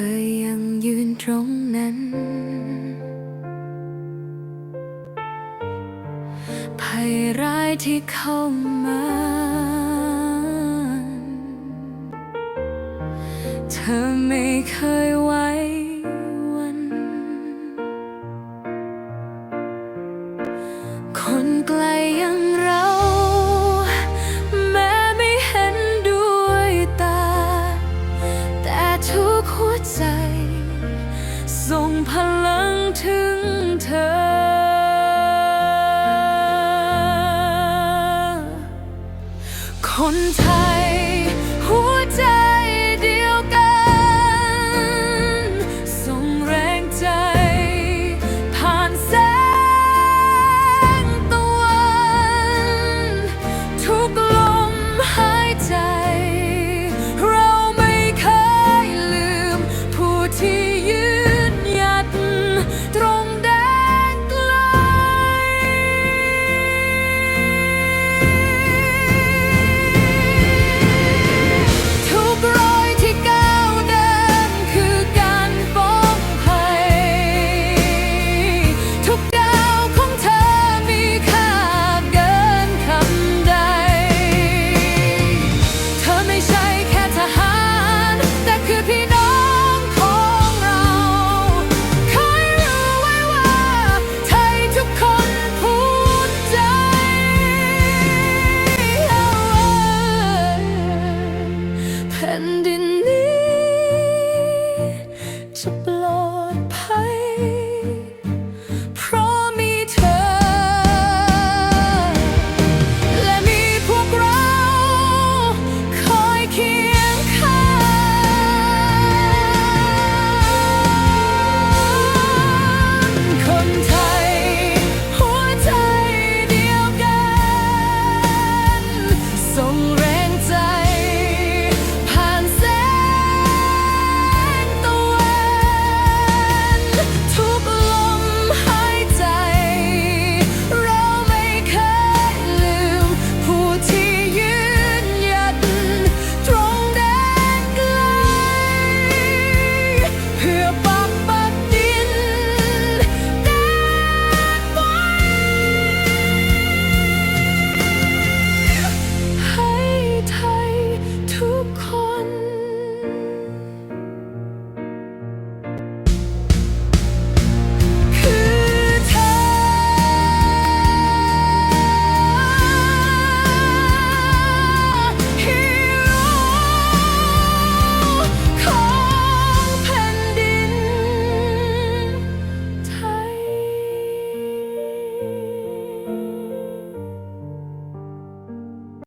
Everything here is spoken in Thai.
ธอยังยืนตรงนั้น ภัยร้ายที่เข้ามา เธอไม่เคยไว้วัน คนไกลยัง คนไทย